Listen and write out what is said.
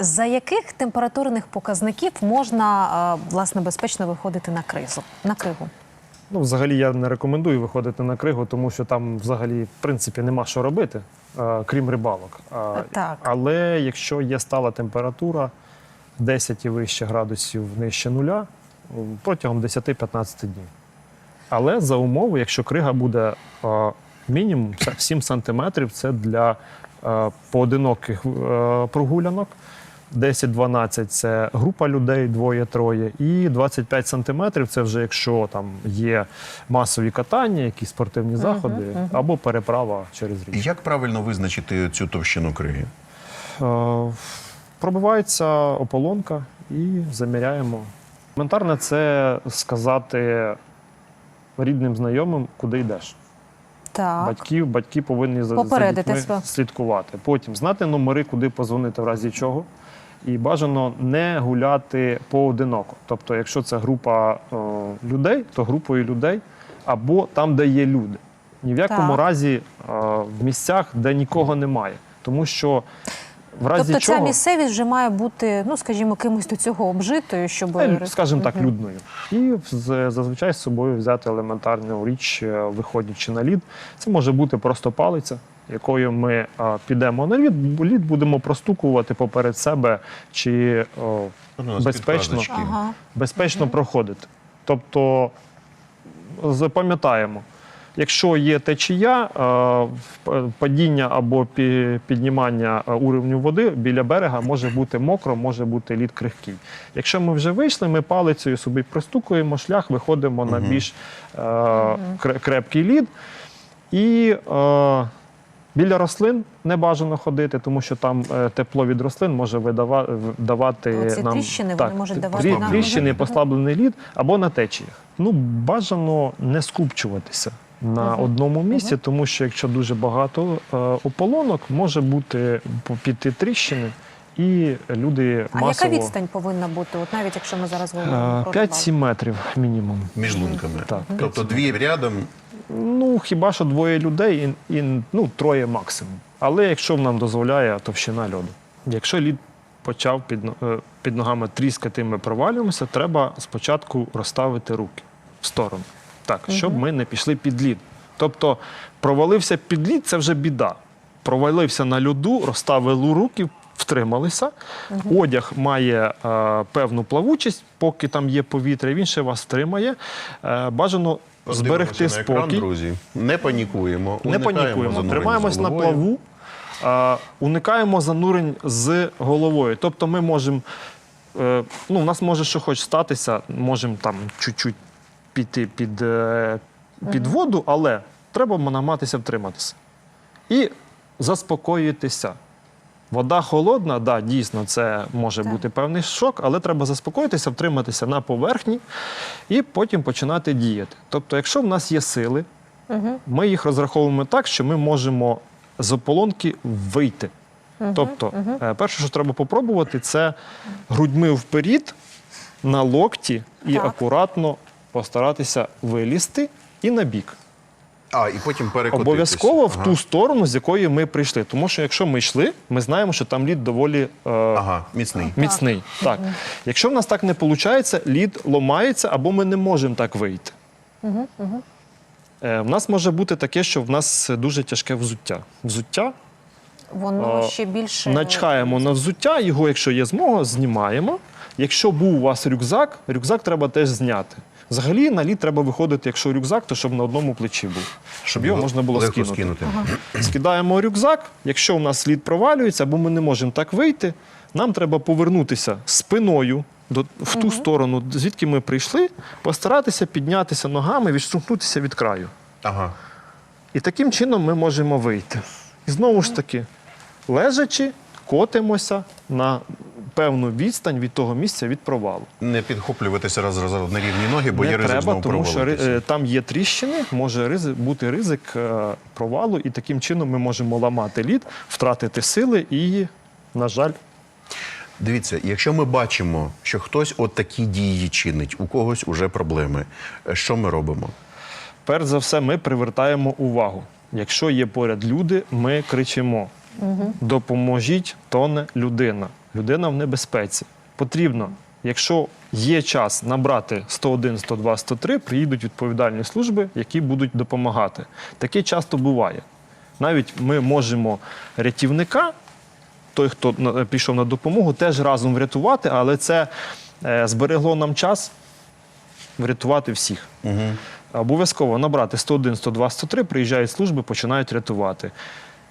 За яких температурних показників можна е, власне безпечно виходити на кризу на кригу? Ну, взагалі я не рекомендую виходити на кригу, тому що там взагалі в принципі нема що робити, е, крім рибалок. Так. Але якщо є стала температура 10 і вище градусів нижче нуля протягом 10-15 днів. Але за умови, якщо крига буде е, мінімум 7 сантиметрів, це для поодиноких прогулянок. 10-12 це група людей, двоє-троє, і 25 сантиметрів це вже якщо там є масові катання, якісь спортивні заходи або переправа через річку. Як правильно визначити цю товщину криги? Е, Пробивається ополонка і заміряємо. Елементарне це сказати рідним знайомим, куди йдеш. Так. Батьків, батьки повинні за, за Попередити дітьми слідкувати. Потім знати номери, куди позвонити в разі чого. І бажано не гуляти поодиноко. Тобто, якщо це група е, людей, то групою людей або там, де є люди. Ні в якому Так. разі е, в місцях, де нікого немає. Тому що в разі Тобто чого ця місцевість вже має бути, ну скажімо, кимось до цього обжитою, щоб Е, скажімо так, людною. І зазвичай з собою взяти елементарну річ, е, виходячи на лід. Це може бути просто палиця, якою ми а, підемо на лід, лід будемо простукувати поперед себе чи о, Ну, безпечно. Ага. безпечно проходити. Тобто запам'ятаємо. Якщо є течія, е, падіння або піднімання е, уровню води біля берега може бути мокро, може бути лід крихкий. Якщо ми вже вийшли, ми палицею собі пристукуємо шлях, виходимо на більш е, крепкий лід. І е, біля рослин не бажано ходити, тому що там е, тепло від рослин може видава, давати Оці нам тріщини, вони можуть давати трі- нам- послаблений лід або на течіях. Ну, бажано не скупчуватися на Мгм. одному місці, тому що якщо дуже багато е, ополонок, може бути піти тріщини, і люди А масово яка відстань повинна бути? От навіть якщо ми зараз говоримо Е, про 5-7 метрів мінімум. Між лунками. Так. Тобто дві рядом. Ну, хіба що двоє людей і, і ну, троє максимум. Але якщо нам дозволяє товщина льоду. Якщо лід почав під, е, під ногами тріскати, ми провалюємося, треба спочатку розставити руки в сторону, так, щоб ми не пішли під лід. Тобто провалився під лід це вже біда. Провалився на льоду, розставили руки, втрималися. Одяг має е, певну плавучість, поки там є повітря, він ще вас тримає. Е, бажано зберегти Подивимося на екран, друзі. Не панікуємо. Не панікуємо, тримаємось на плаву, а, уникаємо занурень з головою. Тобто ми можемо, е, ну, у нас може що хоч статися, можемо там чуть-чуть піти під, е, під воду, але треба намагатися втриматися. І заспокоїтися. Вода холодна, да, дійсно, це може Так. бути певний шок, але треба заспокоїтися, втриматися на поверхні і потім починати діяти. Тобто, якщо в нас є сили, ми їх розраховуємо так, що ми можемо з ополонки вийти. Тобто, е, перше, що треба попробувати, це грудьми вперед, на локті і Так. акуратно постаратися вилізти і на бік. А, і потім перекотитись. Обов'язково в ту сторону, з якої ми прийшли. Тому що якщо ми йшли, ми знаємо, що там лід доволі е, Ага, міцний. міцний. Так. Якщо в нас так не виходить, лід ломається або ми не можемо так вийти. Е, в нас може бути таке, що в нас дуже тяжке взуття. Взуття воно Е, ще більше начхаємо на взуття, його, якщо є змога, знімаємо. Якщо був у вас рюкзак, рюкзак треба теж зняти. Взагалі на лід треба виходити, якщо рюкзак, то щоб на одному плечі був, щоб його можна було легко скинути. скинути. Скидаємо рюкзак. Якщо у нас слід провалюється, або ми не можемо так вийти, нам треба повернутися спиною до, в ту сторону, звідки ми прийшли, постаратися піднятися ногами, відштовхнутися від краю. Ага. І таким чином ми можемо вийти. І знову ж таки, лежачи, котимося на певну відстань від того місця від провалу. Не підхоплюватися раз раз на рівні ноги, бо не є ризик треба, знову тому що ри- е, там є тріщини, може ризи- бути ризик е, провалу, і таким чином ми можемо ламати лід, втратити сили і, на жаль, Дивіться, якщо ми бачимо, що хтось от такі дії чинить, у когось уже проблеми, е, що ми робимо? перш за все ми привертаємо увагу. Якщо є поряд люди, ми кричимо: допоможіть, тоне людина. людина в небезпеці. Потрібно, якщо є час набрати 101, 102, 103, приїдуть відповідальні служби, які будуть допомагати. Таке часто буває. Навіть ми можемо рятівника, той, хто пішов на допомогу, теж разом врятувати, але це е, зберегло нам час врятувати всіх. Обов'язково набрати 101, 102, 103, приїжджають служби, починають рятувати.